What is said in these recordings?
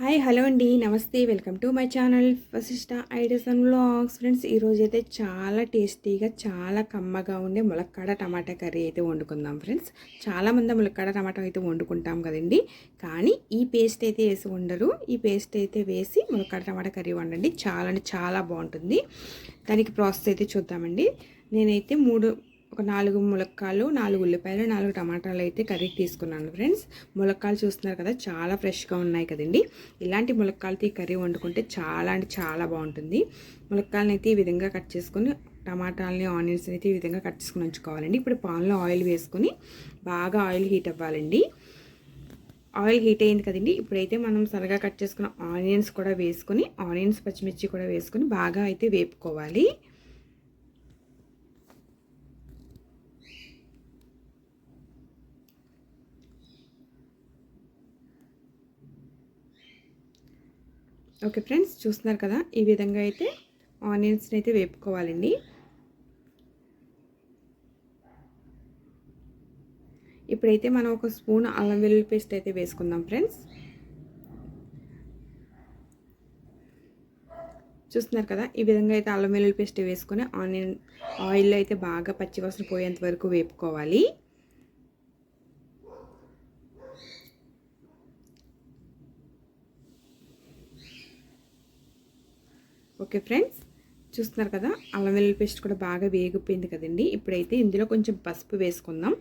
Hi hello అండి. నమస్తే. Welcome to my channel Vasishta ideas and friends ఈరోజు అయితే చాలా టేస్టీగా చాలా కమ్మగా ఉండే ములక్కాడ టమాటా కర్రీ అయితే వండుకుందాం ఫ్రెండ్స్. చాలామంది ములక్కాడ టమాటా అయితే వండుకుంటాం కదండి. కానీ ఈ పేస్ట్ అయితే వేసి ఉండరు ఈ పేస్ట్ అయితే వేసి ములక్కాడ టమాటా కర్రీ వండండి. చాలా అంటే చాలా బాగుంటుంది. దానికి ప్రాసెస్ అయితే చూద్దామండి. నేనైతే మూడు ఒక నాలుగు ములక్కాలు నాలుగు ఉల్లిపాయలు నాలుగు టమాటాలు అయితే కర్రీకి తీసుకున్నాను ఫ్రెండ్స్. ములక్కాలు చూస్తున్నారు కదా చాలా ఫ్రెష్గా ఉన్నాయి కదండి. ఇలాంటి ములక్కాలతో ఈ కర్రీ వండుకుంటే చాలా అంటే చాలా బాగుంటుంది. ములక్కాలను అయితే ఈ విధంగా కట్ చేసుకొని టమాటాలని ఆనియన్స్ అయితే ఈ విధంగా కట్ చేసుకుని ఉంచుకోవాలండి. ఇప్పుడు పాన్లో ఆయిల్ వేసుకొని బాగా ఆయిల్ హీట్ అవ్వాలండి. ఆయిల్ హీట్ అయింది కదండి. ఇప్పుడైతే మనం సరగా కట్ చేసుకున్న ఆనియన్స్ కూడా వేసుకొని ఆనియన్స్ పచ్చిమిర్చి కూడా వేసుకొని బాగా అయితే వేపుకోవాలి. ఓకే ఫ్రెండ్స్ చూస్తున్నారు కదా? ఈ విధంగా అయితే ఆనియన్స్ని అయితే వేపుకోవాలండి. ఇప్పుడైతే మనం ఒక స్పూన్ అల్లం వెల్లుల్లి పేస్ట్ అయితే వేసుకుందాం ఫ్రెండ్స్. చూస్తున్నారు కదా? ఈ విధంగా అయితే అల్లం వెల్లుల్లి పేస్ట్ వేసుకొని ఆనియన్ ఆయిల్లో అయితే బాగా పచ్చివాసన పోయేంత వరకు వేపుకోవాలి. ఓకే ఫ్రెండ్స్ చూస్తున్నారు కదా అల్లం వెల్లుల్లి పేస్ట్ కూడా బాగా వేగిపోయింది కదండి. ఇప్పుడైతే ఇందులో కొంచెం పసుపు వేసుకుందాం.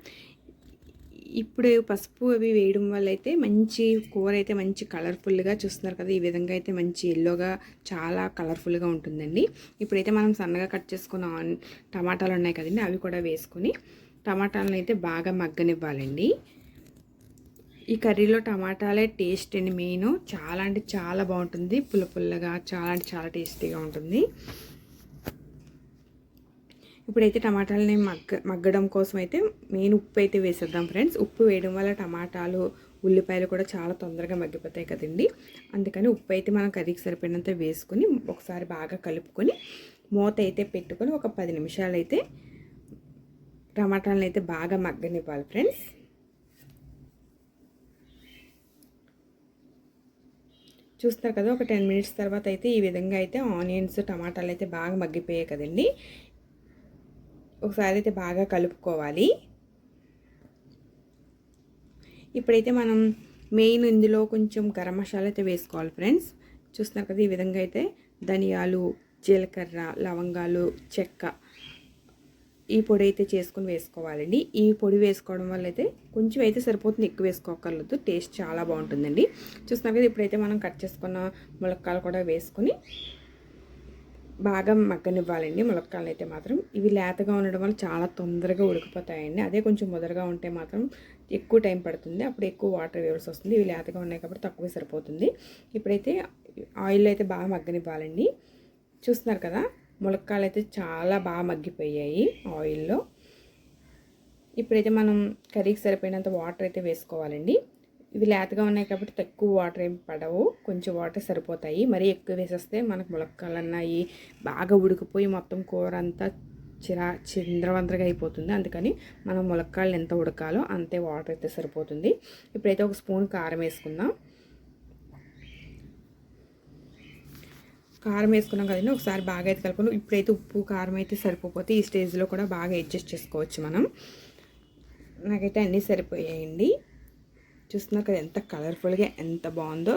ఇప్పుడు పసుపు అవి వేయడం వల్ల అయితే మంచి కూర అయితే మంచి కలర్ఫుల్గా చూస్తున్నారు కదా ఈ విధంగా అయితే మంచి ఎల్లోగా చాలా కలర్ఫుల్గా ఉంటుందండి. ఇప్పుడైతే మనం సన్నగా కట్ చేసుకున్న టమాటాలు ఉన్నాయి కదండి అవి కూడా వేసుకొని టమాటాలను అయితే బాగా మగ్గనివ్వాలండి. ఈ కర్రీలో టమాటాలే టేస్ట్ అండి మెయిన్ చాలా అంటే చాలా బాగుంటుంది. పుల్ల పుల్లగా చాలా అంటే చాలా టేస్టీగా ఉంటుంది. ఇప్పుడైతే టమాటాలని మగ్గ మగ్గడం కోసం అయితే మెయిన్ ఉప్పు అయితే వేసేద్దాం ఫ్రెండ్స్ ఉప్పు వేయడం వల్ల టమాటాలు ఉల్లిపాయలు కూడా చాలా తొందరగా మగ్గిపోతాయి కదండి. అందుకని ఉప్పు అయితే మనం కర్రీకి సరిపడినంత వేసుకొని ఒకసారి బాగా కలుపుకొని మూత అయితే పెట్టుకొని ఒక పది నిమిషాలు అయితే టమాటాలను అయితే బాగా మగ్గనివ్వాలి ఫ్రెండ్స్ చూస్తారు కదా ఒక టెన్ మినిట్స్ తర్వాత అయితే ఈ విధంగా అయితే ఆనియన్స్ టమాటాలు అయితే బాగా మగ్గిపోయాయి కదండి. ఒకసారి అయితే బాగా కలుపుకోవాలి. ఇప్పుడైతే మనం మెయిన్ ఇందులో కొంచెం గరం మసాలా అయితే వేసుకోవాలి ఫ్రెండ్స్. చూస్తున్నారు కదా ఈ విధంగా అయితే ధనియాలు జీలకర్ర లవంగాలు చెక్క ఈ పొడి అయితే చేసుకుని వేసుకోవాలండి. ఈ పొడి వేసుకోవడం వల్ల అయితే కొంచెం అయితే సరిపోతుంది. ఎక్కువ వేసుకోకర్లేదు. టేస్ట్ చాలా బాగుంటుందండి. చూస్తున్నారు కదా ఇప్పుడైతే మనం కట్ చేసుకున్న ములక్కాలు కూడా వేసుకొని బాగా మగ్గనివ్వాలండి. ములక్కాయలు అయితే మాత్రం ఇవి లేతగా ఉండడం వల్ల చాలా తొందరగా ఉడికిపోతాయండి. అదే కొంచెం ముదరగా ఉంటే మాత్రం ఎక్కువ టైం పడుతుంది. అప్పుడు ఎక్కువ వాటర్ వేయాల్సి వస్తుంది. ఇవి లేతగా ఉన్నాయి కాబట్టి తక్కువ సరిపోతుంది. ఇప్పుడైతే ఆయిల్ అయితే బాగా మగ్గనివ్వాలండి. చూస్తున్నారు కదా ములక్కాయలు అయితే చాలా బాగా మగ్గిపోయాయి ఆయిల్లో. ఇప్పుడైతే మనం కర్రీకి సరిపోయినంత వాటర్ అయితే వేసుకోవాలండి. ఇవి లేతగా ఉన్నాయి కాబట్టి తక్కువ వాటర్ ఏం పడవు. కొంచెం వాటర్ సరిపోతాయి. మరీ ఎక్కువ వేసేస్తే మనకు ములక్కాయలు అన్నాయి బాగా ఉడికిపోయి మొత్తం కూర అంతా చిరా చింద్రవంద్రగా అయిపోతుంది. అందుకని మనం ములక్కాయలు ఎంత ఉడకాలో అంతే వాటర్ అయితే సరిపోతుంది. ఇప్పుడైతే ఒక స్పూన్ కారం వేసుకుందాం. కారం వేసుకున్నాం కదండి ఒకసారి బాగా అయితే కలుపుకుని ఇప్పుడైతే ఉప్పు కారం అయితే సరిపోతే ఈ స్టేజ్లో కూడా బాగా అడ్జస్ట్ చేసుకోవచ్చు మనం. నాకైతే అన్నీ సరిపోయాయండి. చూస్తున్నా కదా ఎంత కలర్ఫుల్గా ఎంత బాగుందో.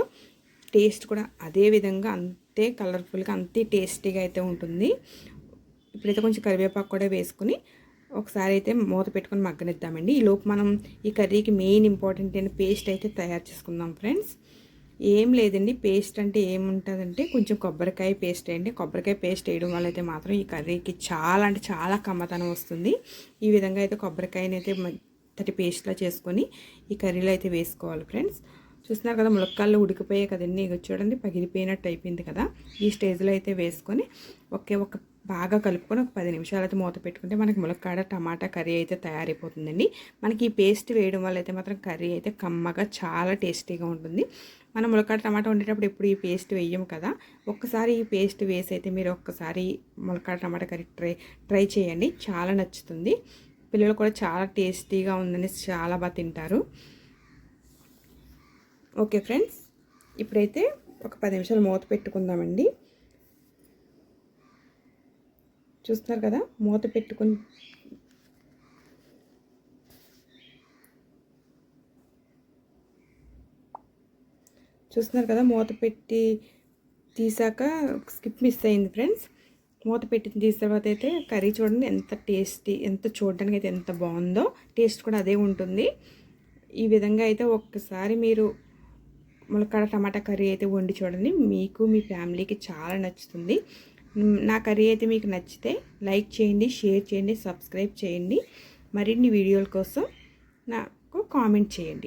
టేస్ట్ కూడా అదే విధంగా అంతే కలర్ఫుల్గా అంతే టేస్టీగా అయితే ఉంటుంది. ఇప్పుడైతే కొంచెం కరివేపాకు కూడా వేసుకుని ఒకసారి అయితే మూత పెట్టుకొని మగ్గనిద్దామండి. ఈ లోపు మనం ఈ కర్రీకి మెయిన్ ఇంపార్టెంట్ అయిన పేస్ట్ అయితే తయారు చేసుకుందాం ఫ్రెండ్స్ ఏం లేదండి. పేస్ట్ అంటే ఏముంటుందంటే కొంచెం కొబ్బరికాయ పేస్ట్ వేయండి. కొబ్బరికాయ పేస్ట్ వేయడం వల్ల అయితే మాత్రం ఈ కర్రీకి చాలా అంటే చాలా కమ్మతనం వస్తుంది. ఈ విధంగా అయితే కొబ్బరికాయని అయితే మెత్తటి పేస్ట్లా చేసుకొని ఈ కర్రీలో అయితే వేసుకోవాలి ఫ్రెండ్స్. చూస్తున్నారు కదా ములక్కాళ్ళు ఉడికిపోయాయి కదండి. ఇక చూడండి పగిలిపోయినట్టు అయిపోయింది కదా. ఈ స్టేజ్లో అయితే వేసుకొని ఒకే ఒక బాగా కలుపుకొని ఒక పది నిమిషాలు అయితే మూత పెట్టుకుంటే మనకి ములక్కాడ టమాటా కర్రీ అయితే తయారైపోతుందండి. మనకి ఈ పేస్ట్ వేయడం వల్ల అయితే మాత్రం కర్రీ అయితే కమ్మగా చాలా టేస్టీగా ఉంటుంది. మనం ములక్కాడ టమాటా వండేటప్పుడు ఎప్పుడు ఈ పేస్ట్ వేయము కదా. ఒక్కసారి ఈ పేస్ట్ వేసి అయితే మీరు ఒక్కసారి ములక్కాడ టమాటా కర్రీ ట్రై ట్రై చేయండి. చాలా నచ్చుతుంది. పిల్లలు కూడా చాలా టేస్టీగా ఉందని చాలా బాగా తింటారు. ఓకే ఫ్రెండ్స్ ఇప్పుడైతే ఒక పది నిమిషాలు మూత పెట్టుకుందామండి. చూస్తున్నారు కదా మూత పెట్టుకుని చూస్తున్నారు కదా మూత పెట్టి తీసాక స్కిప్ మిస్ అయింది ఫ్రెండ్స్. మూత పెట్టి తీసిన తర్వాత అయితే కర్రీ చూడండి ఎంత టేస్టీ ఎంత చూడడానికి అయితే ఎంత బాగుందో. టేస్ట్ కూడా అదే ఉంటుంది. ఈ విధంగా అయితే ఒక్కసారి మీరు ములక్కడ టమాటా కర్రీ అయితే వండి చూడండి. మీకు మీ ఫ్యామిలీకి చాలా నచ్చుతుంది. నా కర్రీ అయితే మీకు నచ్చితే లైక్ చేయండి షేర్ చేయండి సబ్స్క్రైబ్ చేయండి. మరిన్ని వీడియోల కోసం నాకు కామెంట్ చేయండి.